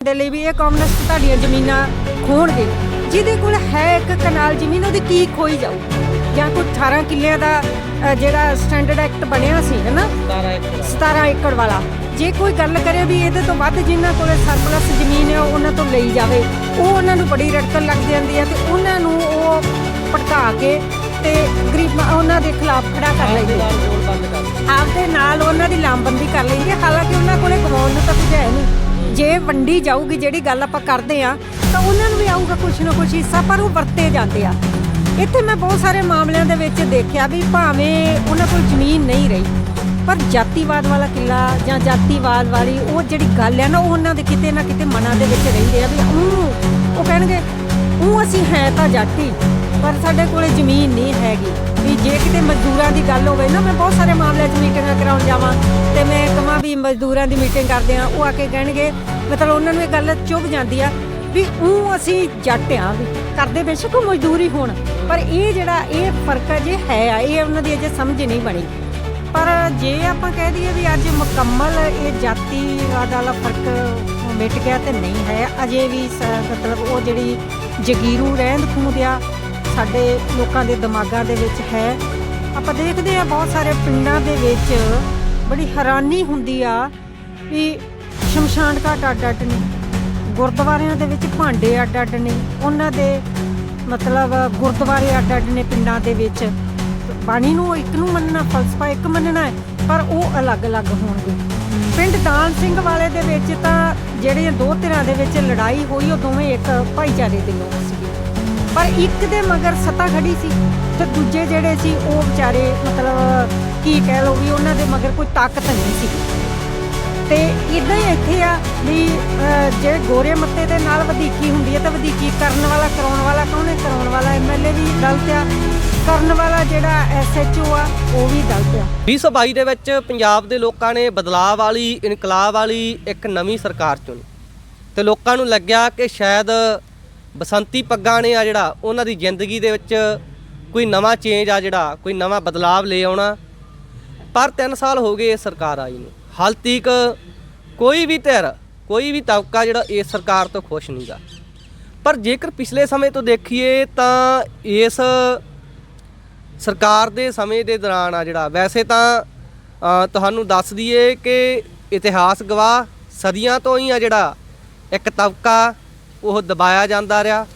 ਦੇ ਲਈ ਵੀ ਇਹ ਕਮਿਊਨਿਸਟ ਤੁਹਾਡੀਆਂ ਜ਼ਮੀਨਾਂ ਖੋਣਗੇ। ਜਿਹਦੇ ਕੋਲ ਹੈ ਇੱਕ ਕਨਾਲ ਜ਼ਮੀਨ ਉਹਦੀ ਕੀ ਖੋਈ ਜਾਊ? ਜਾਂ ਕੋਈ 18 ਕਿੱਲਿਆਂ ਦਾ ਅ, ਜਿਹੜਾ ਸਟੈਂਡਰਡ ਐਕਟ ਬਣਿਆ ਸੀ ਹੈ ਨਾ 17 ਏਕੜ ਵਾਲਾ। ਜੇ ਕੋਈ ਗੱਲ ਕਰੇ ਵੀ ਇਹਦੇ ਤੋਂ ਵੱਧ ਜਿਨ੍ਹਾਂ ਕੋਲੇ ਸਰਪਲਸ ਜ਼ਮੀਨ ਹੈ ਉਹ ਉਹਨਾਂ ਤੋਂ ਲਈ ਜਾਵੇ। ਉਹ ਉਹਨਾਂ ਨੂੰ ਬੜੀ ਰੜਕਣ ਲੱਗ ਜਾਂਦੀ ਹੈ ਤੇ ਉਹਨਾਂ ਨੂੰ ਉਹ ਭੜਕਾ ਕੇ ਤੇ ਗਰੀਬ ਉਹਨਾਂ ਦੇ ਖਿਲਾਫ ਖੜਾ ਕਰ ਲੈਂਦੇ ਆਪਦੇ ਨਾਲ ਉਹਨਾਂ ਦੀ ਲਾਮਬੰਦੀ ਕਰ ਲੈਂਦੇ ਹਾਲਾਂਕਿ ਉਹਨਾਂ ਕੋਲੇ ਗਵਾਉਣ ਨੂੰ ਤਾਂ ਕੁਝ ਹੈ ਨਹੀਂ। ਜੇ ਵੰਡੀ ਜਾਊਗੀ ਜਿਹੜੀ ਗੱਲ ਆਪਾਂ ਕਰਦੇ ਆ ਤਾਂ ਉਹਨਾਂ ਨੂੰ ਵੀ ਆਊਗਾ ਕੁਛ ਨਾ ਕੁਛ ਹਿੱਸਾ ਪਰ ਉਹ ਵਰਤੇ ਜਾਂਦੇ ਆ। ਇੱਥੇ ਮੈਂ ਬਹੁਤ ਸਾਰੇ ਮਾਮਲਿਆਂ ਦੇ ਵਿੱਚ ਦੇਖਿਆ ਵੀ ਭਾਵੇਂ ਉਹਨਾਂ ਕੋਲ ਜ਼ਮੀਨ ਨਹੀਂ ਰਹੀ ਪਰ ਜਾਤੀਵਾਦ ਵਾਲਾ ਕਿਲਾ ਜਾਂ ਜਾਤੀਵਾਦ ਵਾਲੀ ਉਹ ਜਿਹੜੀ ਗੱਲ ਹੈ ਨਾ ਉਹ ਉਹਨਾਂ ਦੇ ਕਿਤੇ ਨਾ ਕਿਤੇ ਮਨਾਂ ਦੇ ਵਿੱਚ ਰਹਿੰਦੇ ਆ ਵੀ ਊਂ, ਉਹ ਕਹਿਣਗੇ ਉਹ ਅਸੀਂ ਹੈ ਤਾਂ ਜਾਤੀ। ਪਰ ਸਾਡੇ ਕੋਲੇ ਜ਼ਮੀਨ ਨਹੀਂ ਹੈਗੀ। ਵੀ ਜੇ ਕਿਤੇ ਮਜ਼ਦੂਰਾਂ ਦੀ ਗੱਲ ਹੋਵੇ ਨਾ, ਮੈਂ ਬਹੁਤ ਸਾਰੇ ਮਾਮਲਿਆਂ 'ਚ ਮੀਟਿੰਗਾਂ ਕਰਾਉਣ ਜਾਵਾਂ ਤੇ ਮੈਂ ਕਹਾਂ ਵੀ ਮਜ਼ਦੂਰਾਂ ਦੀ ਮੀਟਿੰਗ ਕਰਦੇ ਆ ਉਹ ਆ ਕੇ ਕਹਿਣਗੇ, ਮਤਲਬ ਉਹਨਾਂ ਨੂੰ ਇਹ ਗੱਲ ਚੁੱਭ ਜਾਂਦੀ ਆ ਵੀ ਉਹ ਅਸੀਂ ਜੱਟ ਆ ਵੀ, ਕਰਦੇ ਬੇਸ਼ੱਕ ਮਜ਼ਦੂਰੀ ਹੋਣ। ਪਰ ਇਹ ਜਿਹੜਾ ਇਹ ਫ਼ਰਕ ਜੇ ਹੈ ਆ, ਇਹ ਉਹਨਾਂ ਦੀ ਅਜੇ ਸਮਝ ਨਹੀਂ ਬਣੀ। ਪਰ ਜੇ ਆਪਾਂ ਕਹਿ ਦਈਏ ਵੀ ਅੱਜ ਮੁਕੰਮਲ ਇਹ ਜਾਤੀਵਾਦ ਵਾਲਾ ਫ਼ਰਕ ਮਿਟ ਗਿਆ ਤੇ ਨਹੀਂ ਹੈ, ਅਜੇ ਵੀ ਸ- ਮਤਲਬ ਉਹ ਜਿਹੜੀ ਜਗੀਰੂ ਰਹਿੰਦ ਖੂੰਹਦ ਸਾਡੇ ਲੋਕਾਂ ਦੇ ਦਿਮਾਗਾਂ ਦੇ ਵਿੱਚ ਹੈ। ਆਪਾਂ ਦੇਖਦੇ ਆ ਬਹੁਤ ਸਾਰੇ ਪਿੰਡਾਂ ਦੇ ਵਿੱਚ ਬੜੀ ਹੈਰਾਨੀ ਹੁੰਦੀ ਆ ਵੀ ਸ਼ਮਸ਼ਾਨ ਘਾਟ ਅੱਡ ਅੱਡ ਨੇ, ਗੁਰਦੁਆਰਿਆਂ ਦੇ ਵਿੱਚ ਭਾਂਡੇ ਅੱਡ ਅੱਡ ਨੇ, ਉਹਨਾਂ ਦੇ ਮਤਲਬ ਗੁਰਦੁਆਰੇ ਅੱਡ ਅੱਡ ਨੇ ਪਿੰਡਾਂ ਦੇ ਵਿੱਚ। ਬਾਣੀ ਨੂੰ ਇੱਕ ਨੂੰ ਮੰਨਣਾ, ਫਲਸਫਾ ਇੱਕ ਮੰਨਣਾ ਹੈ, ਪਰ ਉਹ ਅਲੱਗ-ਅਲੱਗ ਹੋਣਗੇ। ਪਿੰਡ ਦਾਨ ਸਿੰਘ ਵਾਲੇ ਦੇ ਵਿੱਚ ਤਾਂ ਜਿਹੜੀਆਂ ਦੋ ਧਿਰਾਂ ਦੇ ਵਿੱਚ ਲੜਾਈ ਹੋਈ, ਉਹ ਦੋਵੇਂ ਇੱਕ ਭਾਈਚਾਰੇ ਦੇ ਲੋਕ ਪਰ ਇੱਕ ਦੇ ਮਗਰ ਸੱਤਾ ਖੜੀ ਸੀ ਤੇ ਦੂਜੇ ਜਿਹੜੇ ਸੀ, ਉਹ ਵਿਚਾਰੇ ਮਤਲਬ ਕੀ ਕਹਿ ਲਓ ਵੀ ਉਹਨਾਂ ਦੇ ਮਗਰ ਕੋਈ ਤਾਕਤ ਨਹੀਂ ਸੀ। ਤੇ ਇਦਾਂ ਹੀ ਇੱਥੇ ਆ ਵੀ ਜੇ ਗੋਰੇ ਮੱਤੇ ਦੇ ਨਾਲ ਵਧੀਕੀ ਹੁੰਦੀ ਹੈ ਤਾਂ ਵਧੀਕੀ ਕਰਨ ਵਾਲਾ, ਕਰਾਉਣ ਵਾਲਾ ਕੌਣ ਹੈ? ਕਰਾਉਣ ਵਾਲਾ ਐਮਐਲਏ ਵੀ ਗਲਤ ਆ। ਕਰਨ ਵਾਲਾ ਜਿਹੜਾ ਐਸਐਚਓ ਆ, ਉਹ ਵੀ ਗਲਤ ਆ। 2022 ਦੇ ਵਿੱਚ ਪੰਜਾਬ ਦੇ ਲੋਕਾਂ ਨੇ ਬਦਲਾਅ ਵਾਲੀ, ਇਨਕਲਾਬ ਵਾਲੀ ਇੱਕ ਨਵੀਂ ਸਰਕਾਰ ਚੁਣੀ। ਤੇ ਲੋਕਾਂ ਨੂੰ ਲੱਗਿਆ ਕਿ ਸ਼ਾਇਦ ਬਸੰਤੀ ਪੱਗਾਂ ਨੇ ਆ ਜਿਹੜਾ, ਉਹਨਾਂ ਦੀ ਜ਼ਿੰਦਗੀ ਦੇ ਵਿੱਚ ਕੋਈ ਨਵਾਂ ਚੇਂਜ ਆ ਜਿਹੜਾ, ਕੋਈ ਨਵਾਂ ਬਦਲਾਵ ਲੈ ਆਉਣਾ। ਪਰ 3 ਸਾਲ ਹੋ ਗਏ ਇਸ ਸਰਕਾਰ ਆਈ ਨੂੰ। ਹਾਲ ਤੀਕ ਕੋਈ ਵੀ ਧਿਰ, ਕੋਈ ਵੀ ਤਬਕਾ ਜਿਹੜਾ ਇਸ ਸਰਕਾਰ ਤੋਂ ਖੁਸ਼ ਨਹੀਂਗਾ ਪਰ ਜੇਕਰ ਪਿਛਲੇ ਸਮੇਂ ਤੋਂ ਦੇਖੀਏ ਤਾਂ ਇਸ ਸਰਕਾਰ ਦੇ ਸਮੇਂ ਦੇ ਦੌਰਾਨ ਆ ਜਿਹੜਾ, ਵੈਸੇ ਤਾਂ ਤੁਹਾਨੂੰ ਦੱਸ ਦਈਏ ਕਿ ਇਤਿਹਾਸ ਗਵਾਹ ਸਦੀਆਂ ਤੋਂ ਹੀ ਆ ਜਿਹੜਾ ਇੱਕ ਤਬਕਾ ਉਹ ਦਬਾਇਆ ਜਾਂਦਾ ਰਿਹਾ,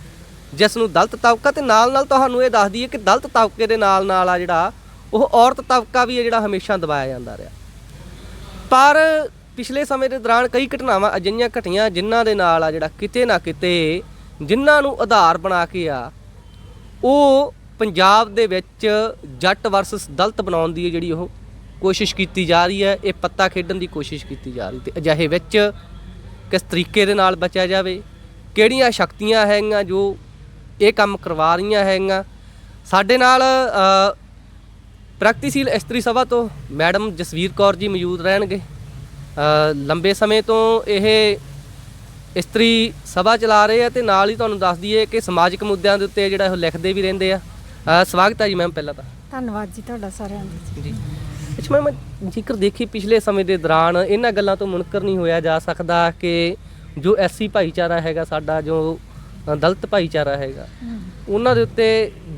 ਜਿਸ ਨੂੰ ਦਲਤ ਤਬਕਾ ਤੇ ਨਾਲ ਨਾਲ ਤੁਹਾਨੂੰ ਇਹ ਦੱਸ ਦਈਏ ਕਿ ਦਲਤ ਤਬਕੇ ਦੇ ਨਾਲ ਨਾਲ ਆ ਜਿਹੜਾ, ਉਹ ਔਰਤ ਤਬਕਾ ਵੀ ਹੈ ਜਿਹੜਾ ਹਮੇਸ਼ਾ ਦਬਾਇਆ ਜਾਂਦਾ ਰਿਹਾ। ਪਰ ਪਿਛਲੇ ਸਮੇਂ ਦੇ ਦੌਰਾਨ ਕਈ ਘਟਨਾਵਾਂ ਅਜਿਹੀਆਂ ਘਟੀਆਂ ਜਿਨ੍ਹਾਂ ਦੇ ਨਾਲ ਆ ਜਿਹੜਾ ਕਿਤੇ ਨਾ ਕਿਤੇ ਜਿਨ੍ਹਾਂ ਨੂੰ ਆਧਾਰ ਬਣਾ ਕੇ ਆ, ਉਹ ਪੰਜਾਬ ਦੇ ਵਿੱਚ ਜੱਟ ਵਰਸਸ ਦਲਤ ਬਣਾਉਣ ਦੀ ਜਿਹੜੀ ਉਹ ਕੋਸ਼ਿਸ਼ ਕੀਤੀ ਜਾ ਰਹੀ ਹੈ, ਇਹ ਪੱਤਾ ਖੇਡਣ ਦੀ ਕੋਸ਼ਿਸ਼ ਕੀਤੀ ਜਾ ਰਹੀ ਤੇ ਅਜਿਹੇ ਵਿੱਚ ਕਿਸ ਤਰੀਕੇ ਦੇ ਨਾਲ ਬਚਿਆ ਜਾਵੇ ਕਿਹੜੀਆਂ ਸ਼ਕਤੀਆਂ ਹੈਗੀਆਂ ਜੋ ਇਹ ਕੰਮ ਕਰਵਾ ਰਹੀਆਂ ਹੈਗੀਆਂ। ਸਾਡੇ ਨਾਲ ਪ੍ਰਗਤੀਸ਼ੀਲ ਇਸਤਰੀ ਸਭਾ ਤੋਂ ਮੈਡਮ ਜਸਵੀਰ ਕੌਰ ਜੀ ਮੌਜੂਦ ਰਹਿਣਗੇ। ਲੰਬੇ ਸਮੇਂ ਤੋਂ ਇਹ ਇਸਤਰੀ ਸਭਾ ਚਲਾ ਰਹੇ ਆ ਤੇ ਨਾਲ ਹੀ ਤੁਹਾਨੂੰ ਦੱਸ ਦਈਏ ਕਿ ਸਮਾਜਿਕ ਮੁੱਦਿਆਂ ਦੇ ਉੱਤੇ ਜਿਹੜਾ ਉਹ ਲਿਖਦੇ ਵੀ ਰਹਿੰਦੇ ਆ। ਸਵਾਗਤ ਹੈ ਜੀ ਮੈਮ ਪਹਿਲਾਂ ਤਾਂ। ਧੰਨਵਾਦ ਜੀ ਤੁਹਾਡਾ ਸਾਰਿਆਂ ਦਾ। ਜੀ। ਅੱਛਾ ਮੈਮ ਜੇਕਰ ਦੇਖੀ ਪਿਛਲੇ ਸਮੇਂ ਦੇ ਦੌਰਾਨ ਇਹਨਾਂ ਗੱਲਾਂ ਤੋਂ ਮੁਨਕਰ ਨਹੀਂ ਹੋਇਆ ਜਾ ਸਕਦਾ ਕਿ ਜੋ ਐਸਸੀ ਭਾਈਚਾਰਾ ਹੈਗਾ ਸਾਡਾ ਜੋ ਅ, ਦਲਿਤ ਭਾਈਚਾਰਾ ਹੈਗਾ ਉਹਨਾਂ ਦੇ ਉੱਤੇ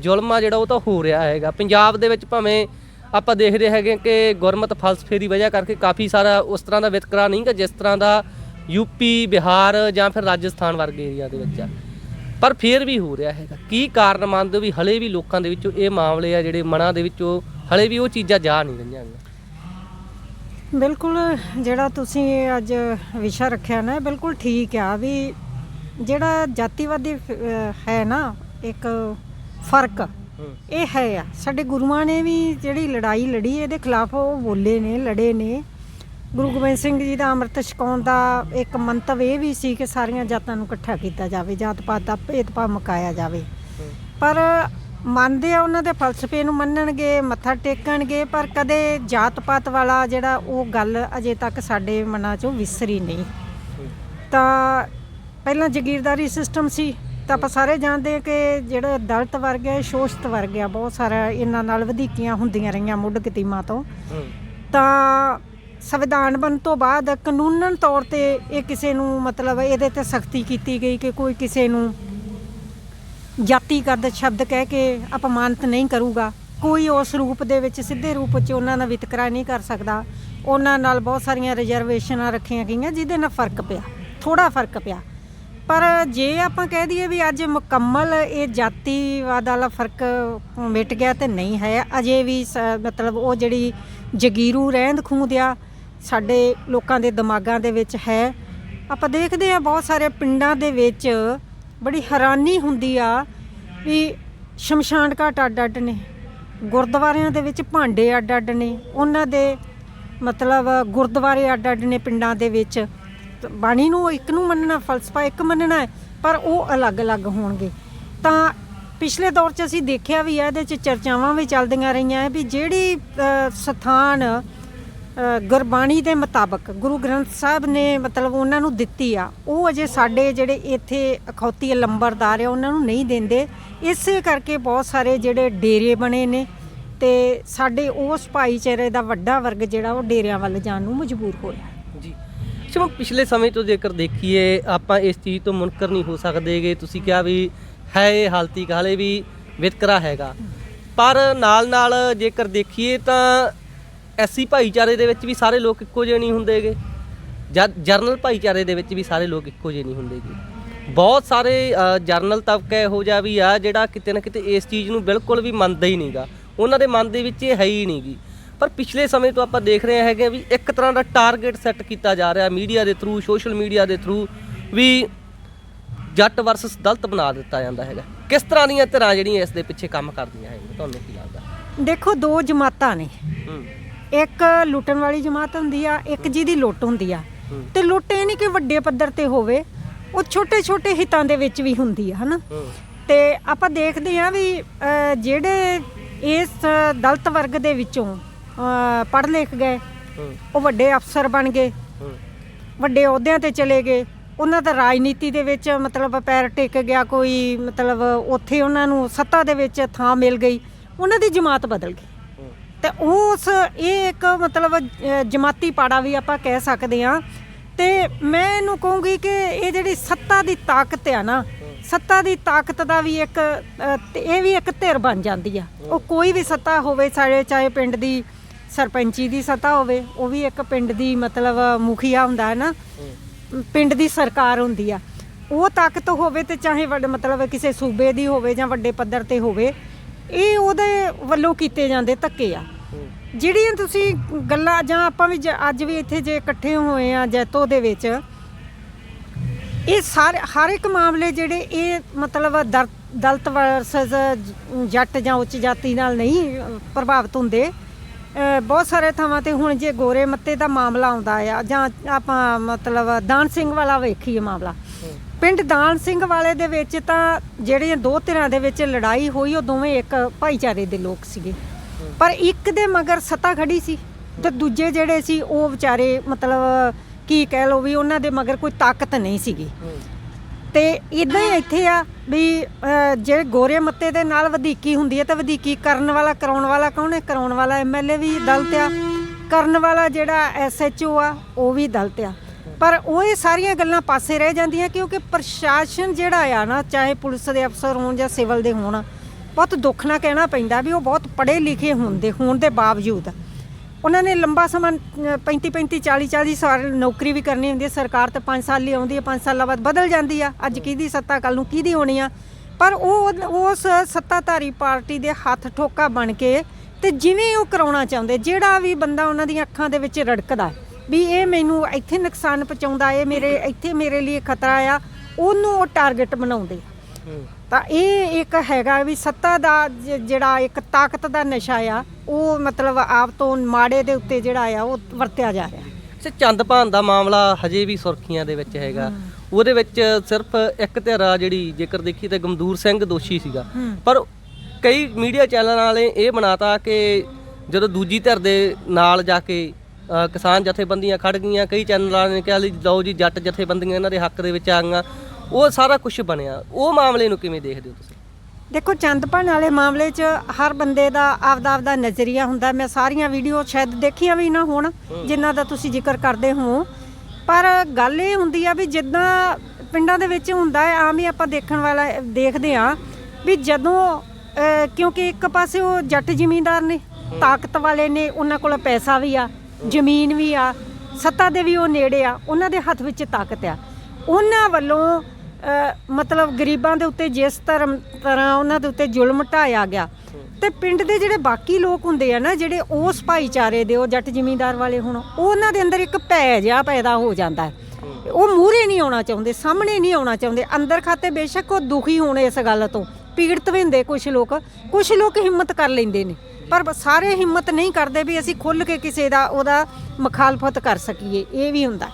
ਜ਼ੁਲਮ ਆ ਜਿਹੜਾ ਉਹ ਤਾਂ ਹੋ ਰਿਹਾ ਹੈਗਾ। ਪੰਜਾਬ ਦੇ ਵਿੱਚ ਭਾਵੇਂ ਆਪਾਂ ਦੇਖਦੇ ਹੈਗੇ ਕਿ ਗੁਰਮਤ ਫਲਸਫੇ ਦੀ ਵਜ੍ਹਾ ਕਰਕੇ ਕਾਫੀ ਸਾਰਾ ਉਸ ਤਰ੍ਹਾਂ ਦਾ ਵਿਤਕਰਾ ਨਹੀਂ ਗਾ ਜਿਸ ਤਰ੍ਹਾਂ ਦਾ ਯੂਪੀ ਬਿਹਾਰ ਜਾਂ ਫਿਰ ਰਾਜਸਥਾਨ ਵਰਗੇ ਏਰੀਆ ਦੇ ਵਿੱਚ ਆ। ਪਰ ਫਿਰ ਵੀ ਹੋ ਰਿਹਾ ਹੈਗਾ। ਕੀ ਕਾਰਨ ਮੰਨਦੇ ਵੀ ਹਲੇ ਵੀ ਲੋਕਾਂ ਦੇ ਵਿੱਚੋਂ ਇਹ ਮਾਮਲੇ ਆ ਜਿਹੜੇ ਮਨਾਂ ਦੇ ਵਿੱਚੋਂ ਹਲੇ ਵੀ ਉਹ ਚੀਜ਼ਾਂ ਜਾ ਨਹੀਂ ਰਹੀਆਂ ਹੈਗੀਆਂ। ਬਿਲਕੁਲ ਜਿਹੜਾ ਤੁਸੀਂ ਅੱਜ ਵਿਸ਼ਾ ਰੱਖਿਆ ਨਾ ਬਿਲਕੁਲ ਠੀਕ ਆ ਵੀ ਜਿਹੜਾ ਜਾਤੀਵਾਦੀ ਹੈ ਨਾ, ਇੱਕ ਫ਼ਰਕ, ਇਹ ਹੈ ਆ। ਸਾਡੇ ਗੁਰੂਆਂ ਨੇ ਵੀ ਜਿਹੜੀ ਲੜਾਈ ਲੜੀ, ਇਹਦੇ ਖਿਲਾਫ ਉਹ ਬੋਲੇ ਨੇ, ਲੜੇ ਨੇ। ਗੁਰੂ ਗੋਬਿੰਦ ਸਿੰਘ ਜੀ ਦਾ ਅੰਮ੍ਰਿਤ ਛਕਾਉਣ ਦਾ ਇੱਕ ਮੰਤਵ ਇਹ ਵੀ ਸੀ ਕਿ ਸਾਰੀਆਂ ਜਾਤਾਂ ਨੂੰ ਇਕੱਠਾ ਕੀਤਾ ਜਾਵੇ ਜਾਤ ਪਾਤ ਦਾ ਭੇਦਭਾਵ ਮੁਕਾਇਆ ਜਾਵੇ। ਪਰ ਮੰਨਦੇ ਆ ਉਹਨਾਂ ਦੇ ਫਲਸਫੇ ਨੂੰ ਮੰਨਣਗੇ ਮੱਥਾ ਟੇਕਣਗੇ ਪਰ ਕਦੇ ਜਾਤ ਪਾਤ ਵਾਲਾ ਜਿਹੜਾ ਉਹ ਗੱਲ ਅਜੇ ਤੱਕ ਸਾਡੇ ਮਨਾਂ 'ਚੋਂ ਵਿਸਰੀ ਨਹੀਂ। ਤਾਂ ਪਹਿਲਾਂ ਜ਼ਗੀਰਦਾਰੀ ਸਿਸਟਮ ਸੀ ਤਾਂ ਆਪਾਂ ਸਾਰੇ ਜਾਣਦੇ ਹਾਂ ਕਿ ਜਿਹੜਾ ਦਲਿਤ ਵਰਗ ਹੈ ਸ਼ੋਸ਼ਤ ਵਰਗ ਹੈ ਬਹੁਤ ਸਾਰਾ ਇਹਨਾਂ ਨਾਲ ਵਧੀਕੀਆਂ ਹੁੰਦੀਆਂ ਰਹੀਆਂ ਮੁੱਢ ਕਤੀਮਾ ਤੋਂ। ਤਾਂ ਸੰਵਿਧਾਨ ਬਣ ਤੋਂ ਬਾਅਦ ਕਾਨੂੰਨਨ ਤੌਰ ਤੇ ਇਹ ਕਿਸੇ ਨੂੰ ਮਤਲਬ ਇਹਦੇ ਤੇ ਸਖਤੀ ਕੀਤੀ ਗਈ ਕਿ ਕੋਈ ਕਿਸੇ ਨੂੰ ਜਾਤੀ ਜਾਤੀਗਤ ਸ਼ਬਦ ਕਹਿ ਕੇ ਅਪਮਾਨਿਤ ਨਹੀਂ ਕਰੂਗਾ। ਕੋਈ ਉਸ ਰੂਪ ਦੇ ਵਿੱਚ ਸਿੱਧੇ ਰੂਪ 'ਚ ਉਹਨਾਂ ਦਾ ਵਿਤਕਰਾ ਨਹੀਂ ਕਰ ਸਕਦਾ। ਉਹਨਾਂ ਨਾਲ ਬਹੁਤ ਸਾਰੀਆਂ ਰਿਜ਼ਰਵੇਸ਼ਨਾਂ ਰੱਖੀਆਂ ਗਈਆਂ ਜਿਹਦੇ ਨਾਲ ਫ਼ਰਕ ਪਿਆ ਥੋੜਾ ਫ਼ਰਕ ਪਿਆ। ਪਰ ਜੇ ਆਪਾਂ ਕਹਿ ਦਈਏ ਵੀ ਅੱਜ ਮੁਕੰਮਲ ਇਹ ਜਾਤੀਵਾਦ ਵਾਲਾ ਫ਼ਰਕ ਮਿਟ ਗਿਆ ਤੇ ਨਹੀਂ ਹੈ। ਅਜੇ ਵੀ ਸ- ਮਤਲਬ ਉਹ ਜਿਹੜੀ ਜਗੀਰੂ ਰਹਿੰਦ ਖੂੰਹਦ ਸਾਡੇ ਲੋਕਾਂ ਦੇ ਦਿਮਾਗਾਂ ਦੇ ਵਿੱਚ ਹੈ। ਆਪਾਂ ਦੇਖਦੇ ਆ ਬਹੁਤ ਸਾਰੇ ਪਿੰਡਾਂ ਦੇ ਵਿੱਚ ਬੜੀ ਹੈਰਾਨੀ ਹੁੰਦੀ ਆ ਵੀ ਸ਼ਮਸ਼ਾਨ ਘਾਟ ਅੱਡ ਅੱਡ ਨੇ, ਗੁਰਦੁਆਰਿਆਂ ਦੇ ਵਿੱਚ ਭਾਂਡੇ ਅੱਡ ਅੱਡ ਨੇ, ਉਹਨਾਂ ਦੇ ਮਤਲਬ ਗੁਰਦੁਆਰੇ ਅੱਡ ਅੱਡ ਨੇ ਪਿੰਡਾਂ ਦੇ ਵਿੱਚ। ਬਾਣੀ ਨੂੰ ਇੱਕ ਨੂੰ ਮੰਨਣਾ ਫਲਸਫਾ ਇੱਕ ਮੰਨਣਾ ਹੈ, ਪਰ ਉਹ ਅਲੱਗ-ਅਲੱਗ ਹੋਣਗੇ। ਤਾਂ ਪਿਛਲੇ ਦੌਰ 'ਚ ਅਸੀਂ ਦੇਖਿਆ ਵੀ ਹੈ ਇਹਦੇ 'ਚ ਚਰਚਾਵਾਂ ਵੀ ਚੱਲਦੀਆਂ ਰਹੀਆਂ ਵੀ ਜਿਹੜੀ ਸਥਾਨ ਗੁਰਬਾਣੀ ਦੇ ਮੁਤਾਬਕ ਗੁਰੂ ਗ੍ਰੰਥ ਸਾਹਿਬ ਨੇ ਮਤਲਬ ਉਹਨਾਂ ਨੂੰ ਦਿੱਤੀ ਆ। ਉਹ ਅਜੇ ਸਾਡੇ ਜਿਹੜੇ ਇੱਥੇ ਅਖੌਤੀ ਲੰਬਰਦਾਰ ਆ, ਉਹਨਾਂ ਨੂੰ ਨਹੀਂ ਦਿੰਦੇ। ਇਸੇ ਕਰਕੇ ਬਹੁਤ ਸਾਰੇ ਜਿਹੜੇ ਡੇਰੇ ਬਣੇ ਨੇ ਤੇ ਸਾਡੇ ਉਸ ਭਾਈਚਾਰੇ ਦਾ ਵੱਡਾ ਵਰਗ ਜਿਹੜਾ ਉਹ ਡੇਰਿਆਂ ਵੱਲ ਜਾਣ ਨੂੰ ਮਜਬੂਰ ਹੋਇਆ। ਜੀ। ਅੱਛਾ ਪਿਛਲੇ ਸਮੇਂ ਤੋਂ ਜੇਕਰ ਦੇਖੀਏ, ਆਪਾਂ ਇਸ ਚੀਜ਼ ਤੋਂ ਮੁਨਕਰ ਨਹੀਂ ਹੋ ਸਕਦੇਗੇ ਤੁਸੀਂ ਕਿਹਾ ਵੀ ਹੈ ਇਹ ਹਾਲਤੀ ਕਾਲੇ ਵੀ ਵਿਤਕਰਾ ਹੈਗਾ। ਪਰ ਨਾਲ ਨਾਲ ਜੇਕਰ ਦੇਖੀਏ ਤਾਂ ਐਸੀ ਭਾਈਚਾਰੇ ਦੇ ਵਿੱਚ ਵੀ ਸਾਰੇ ਲੋਕ ਇੱਕੋ ਜਿਹੇ ਨਹੀਂ ਹੁੰਦੇਗੇ। ਜਰਨਲ ਭਾਈਚਾਰੇ ਦੇ ਵਿੱਚ ਵੀ ਸਾਰੇ ਲੋਕ ਇੱਕੋ ਜਿਹੇ ਨਹੀਂ ਹੁੰਦੇਗੇ। ਬਹੁਤ ਸਾਰੇ ਜਰਨਲ ਤਬਕਾ ਇਹੋ ਜਿਹਾ ਵੀ ਆ ਜਿਹੜਾ ਕਿਤੇ ਨਾ ਕਿਤੇ ਇਸ ਚੀਜ਼ ਨੂੰ ਬਿਲਕੁਲ ਵੀ ਮੰਨਦਾ ਹੀ ਨਹੀਂਗਾ ਉਹਨਾਂ ਦੇ ਮਨ ਦੇ ਵਿੱਚ ਇਹ ਹੈ ਹੀ ਨਹੀਂਗੀ ਪਰ ਪਿਛਲੇ ਸਮੇਂ ਤੋਂ ਆਪਾਂ ਦੇਖ ਰਹੇ ਹੈਗੇ ਵੀ ਇੱਕ ਤਰ੍ਹਾਂ ਦਾ ਟਾਰਗੇਟ ਸੈੱਟ ਕੀਤਾ ਜਾ ਰਿਹਾ ਮੀਡੀਆ ਦੇ ਥਰੂ ਸੋਸ਼ਲ ਮੀਡੀਆ ਦੇ ਥਰੂ ਵੀ ਜੱਟ ਵਰਸਸ ਦਲਤ ਬਣਾ ਦਿੱਤਾ ਜਾਂਦਾ ਹੈਗਾ। ਕਿਸ ਤਰ੍ਹਾਂ ਦੀਆਂ ਧਿਰਾਂ ਜਿਹੜੀਆਂ ਇਸ ਦੇ ਪਿੱਛੇ ਕੰਮ ਕਰਦੀਆਂ ਹੈਗੀਆਂ? ਤੁਹਾਨੂੰ ਕੀ ਲੱਗਦਾ? ਦੇਖੋ ਦੋ ਜਮਾਤਾਂ ਨੇ। ਹੂੰ। ਇੱਕ ਲੁੱਟਣ ਵਾਲੀ ਜਮਾਤ ਹੁੰਦੀ ਆ ਇੱਕ ਜਿਹਦੀ ਲੁੱਟ ਹੁੰਦੀ ਆ। ਤੇ ਲੁੱਟ ਇਹ ਨਹੀਂ ਕਿ ਵੱਡੇ ਪੱਧਰ ਤੇ ਹੋਵੇ ਉਹ ਛੋਟੇ ਛੋਟੇ ਹਿੱਤਾਂ ਦੇ ਵਿੱਚ ਵੀ ਹੁੰਦੀ ਆ ਹਨਾ? ਤੇ ਆਪਾਂ ਦੇਖਦੇ ਆ ਵੀ ਜਿਹੜੇ ਇਸ ਦਲਤ ਵਰਗ ਦੇ ਵਿੱਚੋਂ ਪੜ੍ਹ ਲਿਖ ਗਏ ਉਹ ਵੱਡੇ ਅਫਸਰ ਬਣ ਗਏ ਵੱਡੇ ਅਹੁਦਿਆਂ ਤੇ ਚਲੇ ਗਏ ਉਹਨਾਂ ਦਾ ਰਾਜਨੀਤੀ ਦੇ ਵਿੱਚ ਮਤਲਬ ਪੈਰ ਟਿਕ ਗਿਆ ਕੋਈ ਮਤਲਬ ਉੱਥੇ ਉਹਨਾਂ ਨੂੰ ਸੱਤਾ ਦੇ ਵਿੱਚ ਥਾਂ ਮਿਲ ਗਈ ਉਹਨਾਂ ਦੀ ਜਮਾਤ ਬਦਲ ਗਈ। ਤੇ ਉਸ ਇਹ ਇੱਕ ਮਤਲਬ ਜਮਾਤੀ ਪਾੜਾ ਵੀ ਆਪਾਂ ਕਹਿ ਸਕਦੇ ਆ ਤੇ ਮੈਂ ਇਹਨੂੰ ਕਹੂੰਗੀ ਕਿ ਇਹ ਜਿਹੜੀ ਸੱਤਾ ਦੀ ਤਾਕਤ ਆ ਨਾ, ਸੱਤਾ ਦੀ ਤਾਕਤ ਦਾ ਵੀ ਇੱਕ ਇਹ ਵੀ ਇੱਕ ਧਿਰ ਬਣ ਜਾਂਦੀ ਆ। ਉਹ ਕੋਈ ਵੀ ਸੱਤਾ ਹੋਵੇ, ਸਾਡੇ ਚਾਹੇ ਪਿੰਡ ਦੀ ਸਰਪੰਚੀ ਦੀ ਸੱਤਾ ਹੋਵੇ, ਉਹ ਵੀ ਇੱਕ ਪਿੰਡ ਦੀ ਮਤਲਬ ਮੁਖੀਆ ਹੁੰਦਾ ਹੈ ਨਾ। ਪਿੰਡ ਦੀ ਸਰਕਾਰ ਹੁੰਦੀ ਆ। ਉਹ ਤਾਕਤ ਹੋਵੇ ਤੇ ਚਾਹੇ ਵੱਡੇ, ਮਤਲਬ ਕਿਸੇ ਸੂਬੇ ਦੀ ਹੋਵੇ ਜਾਂ ਵੱਡੇ ਪੱਧਰ ਤੇ ਹੋਵੇ, ਇਹ ਉਹਦੇ ਵੱਲੋਂ ਕੀਤੇ ਜਾਂਦੇ ਧੱਕੇ ਆ। ਜਿਹੜੀਆਂ ਤੁਸੀਂ ਗੱਲਾਂ ਜਾਂ ਆਪਾਂ ਵੀ ਜ- ਅੱਜ ਵੀ ਇੱਥੇ ਜੇ ਇਕੱਠੇ ਹੋਏ ਆ ਜੈਤੋ ਦੇ ਵਿੱਚ ਇਹ ਸਾਰੇ ਹਰ ਇੱਕ ਮਾਮਲੇ ਜਿਹੜੇ ਇਹ ਮਤਲਬ ਦਰ- ਦਲਿਤ ਵਰਸਸ ਜੱਟ ਜਾਂ ਉੱਚ ਜਾਤੀ ਨਾਲ ਨਹੀਂ ਅ, ਪ੍ਰਭਾਵਿਤ ਹੁੰਦੇ। ਅ, ਬਹੁਤ ਸਾਰੇ ਥਾਵਾਂ ਤੇ ਹੁਣ ਜੇ ਗੋਰੇ ਮੱਤੇ ਦਾ ਮਾਮਲਾ ਆਉਂਦਾ ਆ ਜਾਂ ਆਪਾਂ ਮਤਲਬ ਦਾਨ ਸਿੰਘ ਵਾਲਾ ਵੇਖੀਏ ਮਾਮਲਾ। ਪਿੰਡ ਦਾਨ ਸਿੰਘ ਵਾਲੇ ਦੇ ਵਿੱਚ ਤਾਂ ਜਿਹੜੀਆਂ ਦੋ ਧਿਰਾਂ ਦੇ ਵਿੱਚ ਲੜਾਈ ਹੋਈ ਉਹ ਦੋਵੇਂ ਇੱਕ ਭਾਈਚਾਰੇ ਦੇ ਲੋਕ ਸੀਗੇ। ਪਰ ਇੱਕ ਦੇ ਮਗਰ ਸੱਤਾ ਖੜੀ ਸੀ ਤੇ ਦੂਜੇ ਜਿਹੜੇ ਸੀ, ਉਹ ਵਿਚਾਰੇ ਮਤਲਬ ਕੀ ਕਹਿ ਲੋ ਵੀ ਉਹਨਾਂ ਦੇ ਮਗਰ ਕੋਈ ਤਾਕਤ ਨਹੀਂ ਸੀਗੀ। ਤੇ ਇਦਾਂ ਹੀ ਇੱਥੇ ਆ ਵੀ ਜੇ ਗੋਰੇ ਮੱਤੇ ਦੇ ਨਾਲ ਵਧੀਕੀ ਹੁੰਦੀ ਹੈ ਤਾਂ ਵਧੀਕੀ ਕਰਨ ਵਾਲਾ, ਕਰਾਉਣ ਵਾਲਾ ਕੌਣ ਹੈ? ਕਰਾਉਣ ਵਾਲਾ ਐਮਐਲਏ ਵੀ ਦਲਤ ਆ। ਕਰਨ ਵਾਲਾ ਜਿਹੜਾ ਐਸਐਚਓ ਆ, ਉਹ ਵੀ ਦਲਤ ਆ। ਪਰ ਉਹ ਇਹ ਸਾਰੀਆਂ ਗੱਲਾਂ ਪਾਸੇ ਰਹਿ ਜਾਂਦੀਆਂ ਕਿਉਂਕਿ ਪ੍ਰਸ਼ਾਸਨ ਜਿਹੜਾ ਆ ਨਾ, ਚਾਹੇ ਪੁਲਿਸ ਦੇ ਅਫਸਰ ਹੋਣ ਜਾਂ ਸਿਵਲ ਦੇ ਹੋਣ ਬਹੁਤ ਦੁੱਖ ਨਾਲ ਕਹਿਣਾ ਪੈਂਦਾ ਵੀ ਉਹ ਬਹੁਤ ਪੜ੍ਹੇ ਲਿਖੇ ਹੁੰਦੇ ਹੋਣ ਦੇ ਬਾਵਜੂਦ। ਉਹਨਾਂ ਨੇ ਲੰਬਾ ਸਮਾਂ 35 35 40 40 ਸਾਲ ਨੌਕਰੀ ਵੀ ਕਰਨੀ ਹੁੰਦੀ ਹੈ। ਸਰਕਾਰ ਤੇ 5 ਸਾਲ ਲਈ ਆਉਂਦੀ ਹੈ 5 ਸਾਲਾਂ ਬਾਅਦ ਬਦਲ ਜਾਂਦੀ ਆ। ਅੱਜ ਕਿਹਦੀ ਸੱਤਾ ਕੱਲ ਨੂੰ ਕਿਹਦੀ ਹੋਣੀ ਆ? ਪਰ ਉਹ ਉਸ ਸੱਤਾਧਾਰੀ ਪਾਰਟੀ ਦੇ ਹੱਥ ਠੋਕਾ ਬਣ ਕੇ ਤੇ ਜਿਵੇਂ ਉਹ ਕਰਾਉਣਾ ਚਾਹੁੰਦੇ ਜਿਹੜਾ ਵੀ ਬੰਦਾ ਉਹਨਾਂ ਦੀਆਂ ਅੱਖਾਂ ਦੇ ਵਿੱਚ ਰੜਕਦਾ ਵੀ ਇਹ ਮੈਨੂੰ ਇੱਥੇ ਨੁਕਸਾਨ ਪਹੁੰਚਾਉਂਦਾ ਇਹ ਮੇਰੇ ਇੱਥੇ ਮੇਰੇ ਲਈ ਖਤਰਾ ਆ ਉਹਨੂੰ ਉਹ ਟਾਰਗੇਟ ਬਣਾਉਂਦੇ ਤਾਂ ਇਹ ਇੱਕ ਹੈਗਾ ਵੀ ਸੱਤਾ ਦਾ ਜਿਹੜਾ ਇੱਕ ਤਾਕਤ ਦਾ ਨਸ਼ਾ ਆ ਉਹ ਮਤਲਬ ਆਪ ਤੋਂ ਮਾੜੇ ਦੇ ਉੱਤੇ ਜਿਹੜਾ ਆ ਉਹ ਵਰਤਿਆ ਜਾ ਰਿਹਾ। ਅੱਛਾ ਚੰਦਪਾਨ ਦਾ ਮਾਮਲਾ ਹਜੇ ਵੀ ਸੁਰਖੀਆਂ ਦੇ ਵਿੱਚ ਹੈਗਾ। ਉਹਦੇ ਵਿੱਚ ਸਿਰਫ ਇੱਕ ਧਿਰ ਜਿਹੜੀ ਜੇਕਰ ਦੇਖੀ ਤਾਂ ਗਮਦੂਰ ਸਿੰਘ ਦੋਸ਼ੀ ਸੀਗਾ। ਪਰ ਕਈ ਮੀਡੀਆ ਚੈਨਲਾਂ ਵਾਲੇ ਇਹ ਬਣਾਤਾ ਕਿ ਜਦੋਂ ਦੂਜੀ ਧਿਰ ਦੇ ਨਾਲ ਜਾ ਕੇ ਕਿਸਾਨ ਜਥੇਬੰਦੀਆਂ ਖੜ ਗਈਆਂ ਕਈ ਚੈਨਲਾਂ ਨੇ ਕਿਹਾ ਲਈ ਲਓ ਜੀ ਜੱਟ ਜਥੇਬੰਦੀਆਂ ਇਹਨਾਂ ਦੇ ਹੱਕ ਦੇ ਵਿੱਚ ਆ ਗਈਆਂ। ਉਹ ਸਾਰਾ ਕੁਝ ਬਣਿਆ। ਉਹ ਮਾਮਲੇ ਨੂੰ ਕਿਵੇਂ ਦੇਖਦੇ ਹੋ ਤੁਸੀਂ? ਦੇਖੋ ਚੰਦਪਨ ਵਾਲੇ ਮਾਮਲੇ 'ਚ ਹਰ ਬੰਦੇ ਦਾ ਆਪਦਾ ਆਪਦਾ ਨਜ਼ਰੀਆ ਹੁੰਦਾ। ਮੈਂ ਸਾਰੀਆਂ ਵੀਡੀਓ ਸ਼ਾਇਦ ਦੇਖੀਆਂ ਵੀ ਨਾ ਹੋਣ ਜਿਨ੍ਹਾਂ ਦਾ ਤੁਸੀਂ ਜ਼ਿਕਰ ਕਰਦੇ ਹੋ। ਪਰ ਗੱਲ ਇਹ ਹੁੰਦੀ ਆ ਵੀ ਜਿੱਦਾਂ ਪਿੰਡਾਂ ਦੇ ਵਿੱਚ ਹੁੰਦਾ ਹੈ ਆਮ ਹੀ ਆਪਾਂ ਦੇਖਣ ਵਾਲਾ ਦੇਖਦੇ ਆ ਵੀ ਜਦੋਂ ਕਿਉਂਕਿ ਇੱਕ ਪਾਸੇ ਉਹ ਜੱਟ ਜ਼ਿਮੀਂਦਾਰ ਨੇ ਤਾਕਤ ਵਾਲੇ ਨੇ ਉਹਨਾਂ ਕੋਲ ਪੈਸਾ ਵੀ ਆ ਜ਼ਮੀਨ ਵੀ ਆ ਸੱਤਾ ਦੇ ਵੀ ਉਹ ਨੇੜੇ ਆ ਉਹਨਾਂ ਦੇ ਹੱਥ ਵਿੱਚ ਤਾਕਤ ਆ। ਉਹਨਾਂ ਵੱਲੋਂ ਮਤਲਬ ਗਰੀਬਾਂ ਦੇ ਉੱਤੇ ਜਿਸ ਧਰਮ, ਤਰ੍ਹਾਂ ਉਹਨਾਂ ਦੇ ਉੱਤੇ ਜ਼ੁਲਮ ਢਾਇਆ ਗਿਆ। ਤੇ ਪਿੰਡ ਦੇ ਜਿਹੜੇ ਬਾਕੀ ਲੋਕ ਹੁੰਦੇ ਆ ਨਾ, ਜਿਹੜੇ ਉਸ ਭਾਈਚਾਰੇ ਦੇ, ਉਹ ਜੱਟ ਜ਼ਿਮੀਂਦਾਰ ਵਾਲੇ ਹੁਣ, ਉਹ ਉਹਨਾਂ ਦੇ ਅੰਦਰ ਇੱਕ ਭੈ ਜਿਹਾ ਪੈਦਾ ਹੋ ਜਾਂਦਾ ਹੈ। ਉਹ ਮੂਹਰੇ ਨਹੀਂ ਆਉਣਾ ਚਾਹੁੰਦੇ, ਸਾਹਮਣੇ ਨਹੀਂ ਆਉਣਾ ਚਾਹੁੰਦੇ। ਅੰਦਰ ਖਾਤੇ ਬੇਸ਼ੱਕ ਉਹ ਦੁਖੀ ਹੋਣ ਇਸ ਗੱਲ ਤੋਂ। ਪੀੜਤ ਵੀ ਹੁੰਦੇ ਕੁਝ ਲੋਕ। ਕੁਝ ਲੋਕ ਹਿੰਮਤ ਕਰ ਲੈਂਦੇ ਨੇ। ਪਰ ਸਾਰੇ ਹਿੰਮਤ ਨਹੀਂ ਕਰਦੇ ਵੀ ਅਸੀਂ ਖੁੱਲ ਕੇ ਕਿਸੇ ਦਾ, ਉਹਦਾ ਮੁਖਾਲਫਤ ਕਰ ਸਕੀਏ। ਇਹ ਵੀ ਹੁੰਦਾ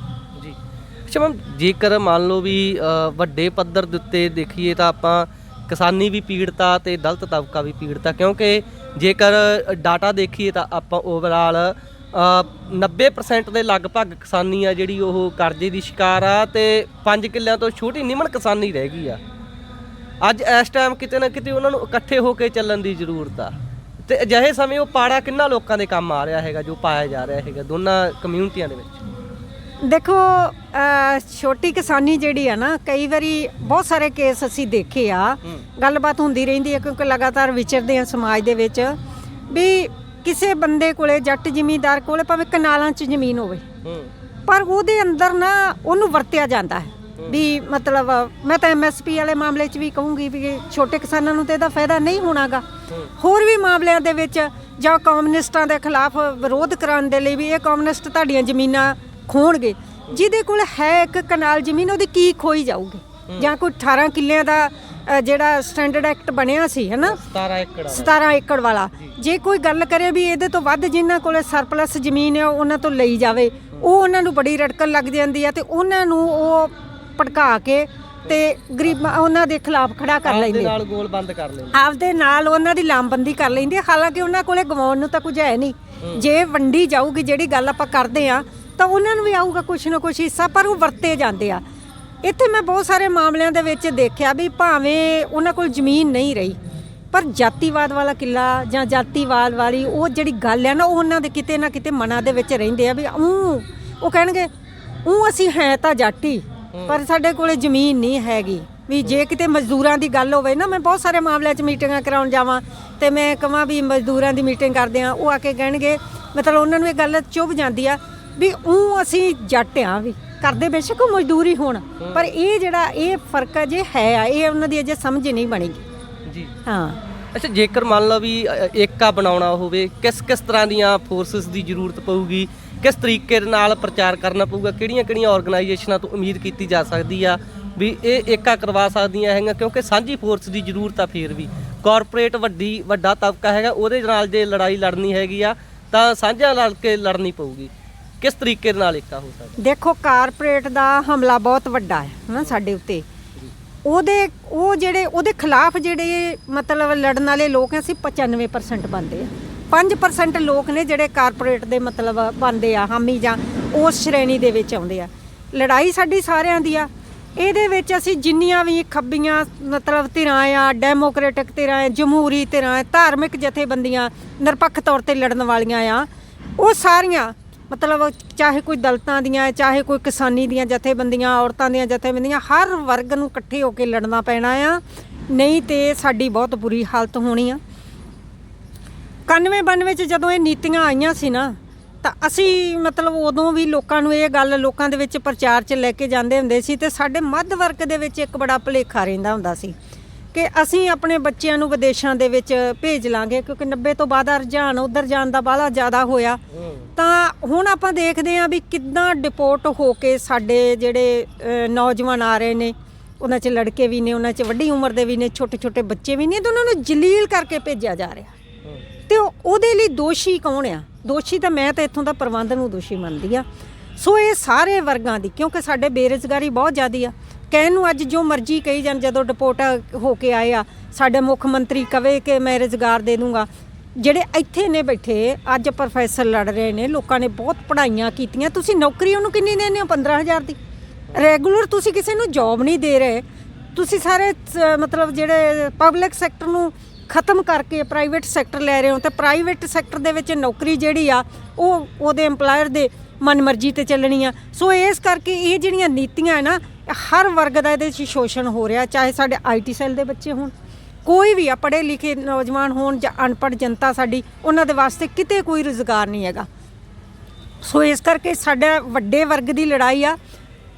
ਅੱਛਾ ਮੈਮ, ਜੇਕਰ ਮੰਨ ਲਓ ਵੀ ਵੱਡੇ ਪੱਧਰ ਦੇ ਉੱਤੇ ਦੇਖੀਏ ਤਾਂ ਆਪਾਂ ਕਿਸਾਨੀ ਵੀ ਪੀੜਤਾ ਤੇ ਦਲਤ ਤਬਕਾ ਵੀ ਪੀੜਤਾ, ਕਿਉਂਕਿ ਜੇਕਰ ਡਾਟਾ ਦੇਖੀਏ ਤਾਂ ਆਪਾਂ ਓਵਰਆਲ 90% ਦੇ ਲਗਭਗ ਕਿਸਾਨੀ ਆ ਜਿਹੜੀ ਉਹ ਕਰਜ਼ੇ ਦੀ ਸ਼ਿਕਾਰ ਆ ਤੇ 5 ਕਿੱਲਿਆਂ ਤੋਂ ਛੋਟੀ ਨਿਮਨ ਕਿਸਾਨੀ ਰਹਿ ਗਈ ਆ। ਅੱਜ ਇਸ ਟਾਈਮ ਕਿਤੇ ਨਾ ਕਿਤੇ ਉਹਨਾਂ ਨੂੰ ਇਕੱਠੇ ਹੋ ਕੇ ਚੱਲਣ ਦੀ ਜ਼ਰੂਰਤ ਆ। ਤੇ ਅਜਿਹੇ ਸਮੇਂ ਉਹ ਪਾੜਾ ਕਿੰਨਾ ਲੋਕਾਂ ਦੇ ਕੰਮ ਆ ਰਿਹਾ ਹੈਗਾ, ਜੋ ਪਾਇਆ ਜਾ ਰਿਹਾ ਹੈਗਾ ਦੋਨਾਂ ਕਮਿਊਨਿਟੀਆਂ ਦੇ ਵਿੱਚ? ਦੇਖੋ ਛੋਟੀ ਕਿਸਾਨੀ ਜਿਹੜੀ ਆ ਨਾ ਕਈ ਵਾਰੀ ਬਹੁਤ ਸਾਰੇ ਕੇਸ ਅਸੀਂ ਦੇਖੇ ਆ। ਗੱਲਬਾਤ ਹੁੰਦੀ ਰਹਿੰਦੀ ਹੈ ਕਿਉਂਕਿ ਲਗਾਤਾਰ ਵਿਚਰਦੇ ਆ ਸਮਾਜ ਦੇ ਵਿੱਚ ਵੀ ਕਿਸੇ ਬੰਦੇ ਕੋਲੇ ਜੱਟ ਜ਼ਿਮੀਂਦਾਰ ਕੋਲੇ ਭਾਵੇਂ ਕਨਾਲਾਂ 'ਚ ਜ਼ਮੀਨ ਹੋਵੇ ਪਰ ਉਹਦੇ ਅੰਦਰ ਨਾ ਉਹਨੂੰ ਵਰਤਿਆ ਜਾਂਦਾ ਹੈ। ਵੀ ਮਤਲਬ ਮੈਂ ਤਾਂ ਐਮਐਸਪੀ ਵਾਲੇ ਮਾਮਲੇ 'ਚ ਵੀ ਕਹੂੰਗੀ ਵੀ ਛੋਟੇ ਕਿਸਾਨਾਂ ਨੂੰ ਤੇ ਇਹਦਾ ਫਾਇਦਾ ਨਹੀਂ ਹੋਣਾਗਾ। ਹੋਰ ਵੀ ਮਾਮਲਿਆਂ ਦੇ ਵਿੱਚ ਜਾਂ ਕਮਿਊਨਿਸਟਾਂ ਦੇ ਖਿਲਾਫ ਵਿਰੋਧ ਕਰਾਉਣ ਦੇ ਲਈ ਵੀ ਇਹ ਕਮਿਊਨਿਸਟ ਤੁਹਾਡੀਆਂ ਜ਼ਮੀਨਾਂ ਖੋਣਗੇ। ਜਿਹਦੇ ਕੋਲ ਹੈ ਇੱਕ ਕਨਾਲ ਜ਼ਮੀਨ ਉਹਦੀ ਕੀ ਖੋਈ ਜਾਊਗੀ? ਜਾਂ ਕੋਈ 18 ਕਿੱਲਿਆਂ ਦਾ ਅ, ਜਿਹੜਾ ਸਟੈਂਡਰਡ ਐਕਟ ਬਣਿਆ ਸੀ ਹੈਨਾ? 17 ਏਕੜ 17 ਏਕੜ ਵਾਲਾ। ਜੇ। ਕੋਈ ਗੱਲ ਕਰੇ ਵੀ ਇਹਦੇ ਤੋਂ ਵੱਧ ਜਿਨ੍ਹਾਂ ਕੋਲੇ ਸਰਪਲਸ ਜ਼ਮੀਨ ਹੈ ਉਹਨਾਂ ਤੋਂ ਲਈ ਜਾਵੇ ਉਹ ਉਹਨਾਂ ਨੂੰ ਬੜੀ ਰੜਕਣ ਲੱਗ ਜਾਂਦੀ ਹੈ ਤੇ ਉਹਨਾਂ ਨੂੰ ਉਹ ਭੜਕਾ ਕੇ ਤੇ ਗਰੀਬਾਂ ਉਹਨਾਂ ਦੇ ਖਿਲਾਫ ਖੜਾ ਕਰ ਆਪਦੇ ਲੈਂਦੇ ਨਾਲ ਗੋਲ ਬੰਦ ਕਰ ਲੈਂਦੇ ਆਪਦੇ ਨਾਲ ਉਹਨਾਂ ਦੀ ਲਾਮਬੰਦੀ ਕਰ ਲੈਂਦੇ ਆ। ਹਾਲਾਂਕਿ ਉਹਨਾਂ ਕੋਲੇ ਗਵਾਉਣ ਨੂੰ ਤਾਂ ਕੁਝ ਹੈ ਨਹੀਂ। ਜੇ ਵੰਡੀ ਜਾਊਗੀ ਜਿਹੜੀ ਗੱਲ ਆਪਾਂ ਕਰਦੇ ਆ ਤਾਂ ਉਹਨਾਂ ਨੂੰ ਵੀ ਆਊਗਾ ਕੁਛ ਨਾ ਕੁਛ ਹਿੱਸਾ ਪਰ ਉਹ ਵਰਤੇ ਜਾਂਦੇ ਆ। ਇੱਥੇ ਮੈਂ ਬਹੁਤ ਸਾਰੇ ਮਾਮਲਿਆਂ ਦੇ ਵਿੱਚ ਦੇਖਿਆ ਵੀ ਭਾਵੇਂ ਉਹਨਾਂ ਕੋਲ ਜ਼ਮੀਨ ਨਹੀਂ ਰਹੀ ਪਰ ਜਾਤੀਵਾਦ ਵਾਲਾ ਕਿੱਲਾ ਜਾਂ ਜਾਤੀਵਾਦ ਵਾਲੀ ਉਹ ਜਿਹੜੀ ਗੱਲ ਹੈ ਨਾ ਉਹ ਉਹਨਾਂ ਦੇ ਕਿਤੇ ਨਾ ਕਿਤੇ ਮਨਾਂ ਦੇ ਵਿੱਚ ਰਹਿੰਦੇ ਆ ਵੀ ਊਂ ਉਹ ਕਹਿਣਗੇ ਉਹ ਅਸੀਂ ਹੈ ਤਾਂ ਜਾਟੀ ਪਰ ਸਾਡੇ ਕੋਲੇ ਜ਼ਮੀਨ ਨਹੀਂ ਹੈਗੀ। ਵੀ ਜੇ ਕਿਤੇ ਮਜ਼ਦੂਰਾਂ ਦੀ ਗੱਲ ਹੋਵੇ ਨਾ ਮੈਂ ਬਹੁਤ ਸਾਰੇ ਮਾਮਲਿਆਂ 'ਚ ਮੀਟਿੰਗਾਂ ਕਰਾਉਣ ਜਾਵਾਂ ਤੇ ਮੈਂ ਕਹਾਂ ਵੀ ਮਜ਼ਦੂਰਾਂ ਦੀ ਮੀਟਿੰਗ ਕਰਦੇ ਆ ਉਹ ਆ ਕੇ ਕਹਿਣਗੇ ਮਤਲਬ ਉਹਨਾਂ ਨੂੰ ਇਹ ਗੱਲ ਚੁੱਭ ਜਾਂਦੀ ਆ ਵੀ ਉਹ ਅਸੀਂ ਜੱਟ ਆ ਵੀ। ਕਰਦੇ ਬੇਸ਼ੱਕ ਉਹ ਮਜ਼ਦੂਰੀ ਹੋਣ। ਪਰ ਇਹ ਜਿਹੜਾ ਇਹ ਫ਼ਰਕ ਜੇ ਹੈ ਆ ਇਹ ਉਹਨਾਂ ਦੀ ਅਜੇ ਸਮਝ ਨਹੀਂ ਬਣੇਗੀ। ਜੀ। ਹਾਂ। ਅੱਛਾ ਜੇਕਰ ਮੰਨ ਲਓ ਵੀ ਏਕਾ ਬਣਾਉਣਾ ਹੋਵੇ ਕਿਸ ਕਿਸ ਤਰ੍ਹਾਂ ਦੀਆਂ ਫੋਰਸਸ ਦੀ ਜ਼ਰੂਰਤ ਪਊਗੀ? ਕਿਸ ਤਰੀਕੇ ਦੇ ਨਾਲ ਪ੍ਰਚਾਰ ਕਰਨਾ ਪਊਗਾ? ਕਿਹੜੀਆਂ ਕਿਹੜੀਆਂ ਆਰਗੇਨਾਈਜੇਸ਼ਨਾਂ ਤੋਂ ਉਮੀਦ ਕੀਤੀ ਜਾ ਸਕਦੀ ਆ ਵੀ ਇਹ ਏਕਾ ਕਰਵਾ ਸਕਦੀਆਂ ਹੈਗੀਆਂ? ਕਿਉਂਕਿ ਸਾਂਝੀ ਫੋਰਸ ਦੀ ਜ਼ਰੂਰਤ ਆ ਫੇਰ ਵੀ। ਕਾਰਪੋਰੇਟ ਵੱਡੀ ਵੱਡਾ ਤਬਕਾ ਹੈਗਾ ਉਹਦੇ ਨਾਲ ਜੇ ਲੜਾਈ ਲੜਨੀ ਹੈਗੀ ਆ ਤਾਂ ਸਾਂਝਾ ਲੜ ਕੇ ਲੜਨੀ ਪਊਗੀ। ਕਿਸ ਤਰੀਕੇ ਦੇ ਨਾਲ ਏਕਾ ਹੋ ਸਕਦਾ ਦੇਖੋ ਕਾਰਪੋਰੇਟ ਦਾ ਹਮਲਾ ਬਹੁਤ ਵੱਡਾ ਹੈ ਹਨਾ ਸਾਡੇ ਉੱਤੇ। ਉਹਦੇ ਉਹ ਜਿਹੜੇ ਉਹਦੇ ਖਿਲਾਫ ਜਿਹੜੇ ਮਤਲਬ ਲੜਨ ਵਾਲੇ ਲੋਕ ਐ ਅਸੀਂ 95% ਬੰਦੇ ਆ 5% ਲੋਕ ਨੇ ਜਿਹੜੇ ਕਾਰਪੋਰੇਟ ਦੇ ਮਤਲਬ ਬੰਦੇ ਆ ਹਾਮੀ ਜਾਂ ਉਸ ਸ਼੍ਰੇਣੀ ਦੇ ਵਿੱਚ ਆਉਂਦੇ ਆ। ਲੜਾਈ ਸਾਡੀ ਸਾਰਿਆਂ ਦੀ ਆ। ਇਹਦੇ ਵਿੱਚ ਅਸੀਂ ਜਿੰਨੀਆਂ ਵੀ ਖੱਬੀਆਂ ਮਤਲਬ ਧਿਰਾਂ ਆ ਡੈਮੋਕ੍ਰੈਟਿਕ ਧਿਰਾਂ ਆ ਜਮਹੂਰੀ ਧਿਰਾਂ ਆ ਧਾਰਮਿਕ ਜਥੇਬੰਦੀਆਂ ਨਿਰਪੱਖ ਤੌਰ ਤੇ ਲੜਨ ਵਾਲੀਆਂ ਆ ਉਹ ਸਾਰੀਆਂ ਮਤਲਬ ਚਾਹੇ ਕੋਈ ਦਲਤਾਂ ਦੀਆਂ, ਚਾਹੇ ਕੋਈ ਕਿਸਾਨੀ ਦੀਆਂ, ਜਥੇਬੰਦੀਆਂ, ਔਰਤਾਂ ਦੀਆਂ, ਜਥੇਬੰਦੀਆਂ, ਹਰ ਵਰਗ ਨੂੰ ਇਕੱਠੇ ਹੋ ਕੇ ਲੜਨਾ ਪੈਣਾ ਆ। ਨਹੀਂ ਤੇ ਸਾਡੀ ਬਹੁਤ ਬੁਰੀ ਹਾਲਤ ਹੋਣੀ ਆ। 91 92 ਚ ਜਦੋਂ ਇਹ ਨੀਤੀਆਂ ਆਈਆਂ ਸੀ ਨਾ, ਤਾਂ ਅਸੀਂ ਮਤਲਬ ਉਦੋਂ ਵੀ ਲੋਕਾਂ ਨੂੰ ਇਹ ਗੱਲ ਲੋਕਾਂ ਦੇ ਵਿੱਚ ਪ੍ਰਚਾਰ 'ਚ ਲੈ ਕੇ ਜਾਂਦੇ ਹੁੰਦੇ ਸੀ ਤੇ ਸਾਡੇ ਮੱਧ ਵਰਗ ਦੇ ਵਿੱਚ ਇੱਕ ਬੜਾ ਭੁਲੇਖਾ ਰਹਿੰਦਾ ਹੁੰਦਾ ਸੀ। ਕਿ ਅਸੀਂ ਆਪਣੇ ਬੱਚਿਆਂ ਨੂੰ ਵਿਦੇਸ਼ਾਂ ਦੇ ਵਿੱਚ ਭੇਜ ਲਾਂਗੇ, ਕਿਉਂਕਿ 90 ਤੋਂ ਬਾਅਦ ਰੁਝਾਨ ਉਧਰ ਜਾਣ ਦਾ ਬਾਹਲਾ ਜ਼ਿਆਦਾ ਹੋਇਆ। ਤਾਂ ਹੁਣ ਆਪਾਂ ਦੇਖਦੇ ਹਾਂ ਵੀ ਕਿੱਦਾਂ ਡਿਪੋਰਟ ਹੋ ਕੇ ਸਾਡੇ ਜਿਹੜੇ ਨੌਜਵਾਨ ਆ ਰਹੇ ਨੇ। ਉਹਨਾਂ 'ਚ ਲੜਕੇ ਵੀ ਨੇ, ਉਹਨਾਂ 'ਚ ਵੱਡੀ ਉਮਰ ਦੇ ਵੀ ਨੇ ਛੋਟੇ ਛੋਟੇ ਬੱਚੇ ਵੀ ਨੇ, ਤੇ ਉਹਨਾਂ ਨੂੰ ਜਲੀਲ ਕਰਕੇ ਭੇਜਿਆ ਜਾ ਰਿਹਾ। ਤੇ ਉਹਦੇ ਲਈ ਦੋਸ਼ੀ ਕੌਣ ਆ? ਦੋਸ਼ੀ ਤਾਂ ਮੈਂ ਤਾਂ ਇੱਥੋਂ ਦਾ ਪ੍ਰਬੰਧ ਨੂੰ ਦੋਸ਼ੀ ਮੰਨਦੀ ਆ ਸੋ ਇਹ ਸਾਰੇ ਵਰਗਾਂ ਦੀ, ਕਿਉਂਕਿ ਸਾਡੇ ਬੇਰੁਜ਼ਗਾਰੀ ਬਹੁਤ ਜ਼ਿਆਦੀ ਆ। ਕਹਿਣ ਨੂੰ ਅੱਜ ਜੋ ਮਰਜ਼ੀ ਕਹੀ ਜਾਣ, ਜਦੋਂ ਡਿਪੋਰਟ ਹੋ ਕੇ ਆਏ ਆ, ਸਾਡੇ ਮੁੱਖ ਮੰਤਰੀ ਕਵੇ ਕਿ ਮੈਂ ਰੁਜ਼ਗਾਰ ਦੇ ਦੂੰਗਾ। ਜਿਹੜੇ ਇੱਥੇ ਨੇ ਬੈਠੇ, ਅੱਜ ਪ੍ਰੋਫੈਸਰ ਲੜ ਰਹੇ ਨੇ, ਲੋਕਾਂ ਨੇ ਬਹੁਤ ਪੜ੍ਹਾਈਆਂ ਕੀਤੀਆਂ। ਤੁਸੀਂ ਨੌਕਰੀ ਉਹਨੂੰ ਕਿੰਨੀ ਦਿੰਦੇ ਹੋ? 15000 ਦੀ। ਰੈਗੂਲਰ ਤੁਸੀਂ ਕਿਸੇ ਨੂੰ ਜੌਬ ਨਹੀਂ ਦੇ ਰਹੇ। ਤੁਸੀਂ ਸਾਰੇ ਮਤਲਬ ਜਿਹੜੇ ਪਬਲਿਕ ਸੈਕਟਰ ਨੂੰ ਖਤਮ ਕਰਕੇ ਪ੍ਰਾਈਵੇਟ ਸੈਕਟਰ ਲੈ ਰਹੇ ਹੋ, ਤੇ ਪ੍ਰਾਈਵੇਟ ਸੈਕਟਰ ਦੇ ਵਿੱਚ ਨੌਕਰੀ ਜਿਹੜੀ ਆ, ਉਹ ਉਹਦੇ EMPLOYER ਦੇ ਮਨਮਰਜ਼ੀ ਤੇ ਚੱਲਣੀ ਆ ਸੋ ਇਸ ਕਰਕੇ ਇਹ ਜਿਹੜੀਆਂ ਨੀਤੀਆਂ ਹੈ ਨਾ ਹਰ ਵਰਗ ਦਾ ਇਹਦੇ ਵਿੱਚ ਸ਼ੋਸ਼ਣ ਹੋ ਰਿਹਾ, ਚਾਹੇ ਸਾਡੇ ਆਈਟੀ ਸੈੱਲ ਦੇ ਬੱਚੇ ਹੋਣ। ਕੋਈ ਵੀ ਆ, ਪੜ੍ਹੇ ਲਿਖੇ ਨੌਜਵਾਨ ਹੋਣ ਜਾਂ ਅਨਪੜ੍ਹ ਜਨਤਾ ਸਾਡੀ, ਉਹਨਾਂ ਦੇ ਵਾਸਤੇ ਕਿਤੇ ਕੋਈ ਰੁਜ਼ਗਾਰ ਨਹੀਂ ਹੈਗਾ। ਸੋ ਇਸ ਕਰਕੇ ਸਾਡਾ ਵੱਡੇ ਵਰਗ ਦੀ ਲੜਾਈ ਆ।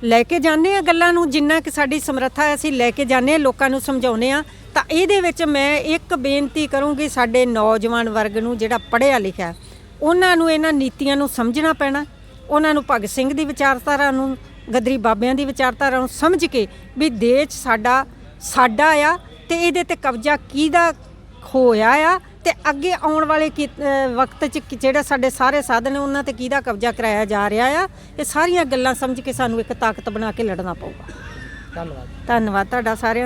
ਲੈ ਕੇ ਜਾਂਦੇ ਆ ਗੱਲਾਂ ਨੂੰ, ਜਿੰਨਾ ਕਿ ਸਾਡੀ ਸਮਰੱਥਾ ਹੈ, ਅਸੀਂ ਲੈ ਕੇ ਜਾਂਦੇ ਆ, ਲੋਕਾਂ ਨੂੰ ਸਮਝਾਉਂਦੇ ਆ। ਤਾਂ ਇਹਦੇ ਵਿੱਚ ਮੈਂ ਇੱਕ ਬੇਨਤੀ ਕਰੂੰਗੀ, ਸਾਡੇ ਨੌਜਵਾਨ ਵਰਗ ਨੂੰ ਜਿਹੜਾ ਪੜ੍ਹਿਆ ਲਿਖਿਆ, ਉਹਨਾਂ ਨੂੰ ਇਹਨਾਂ ਨੀਤੀਆਂ ਨੂੰ ਸਮਝਣਾ ਪੈਣਾ। ਉਹਨਾਂ ਨੂੰ ਭਗਤ ਸਿੰਘ ਦੀ ਵਿਚਾਰਧਾਰਾ ਨੂੰ ਗਦਰੀ ਬਾਬਿਆਂ ਦੀ ਵਿਚਾਰਧਾਰਾ ਨੂੰ ਸਮਝ ਕੇ ਵੀ ਦੇਸ਼ ਸਾਡਾ ਸਾਡਾ ਆ ਤੇ ਇਹਦੇ ਤੇ ਕਬਜ਼ਾ ਕਿਹਦਾ ਹੋਇਆ ਆ ਤੇ ਅੱਗੇ ਆਉਣ ਵਾਲੇ ਵਕਤ 'ਚ ਜਿਹੜਾ ਸਾਡੇ ਸਾਰੇ ਸਾਧਨ ਨੇ ਉਹਨਾਂ ਤੇ ਕਿਹਦਾ ਕਬਜ਼ਾ ਕਰਾਇਆ ਜਾ ਰਿਹਾ ਆ ਇਹ ਸਾਰੀਆਂ ਗੱਲਾਂ ਸਮਝ ਕੇ ਸਾਨੂੰ ਇੱਕ ਤਾਕਤ ਬਣਾ ਕੇ ਲੜਨਾ ਪਊਗਾ। ਧੰਨਵਾਦ। ਧੰਨਵਾਦ ਤੁਹਾਡਾ ਸਾਰਿਆਂ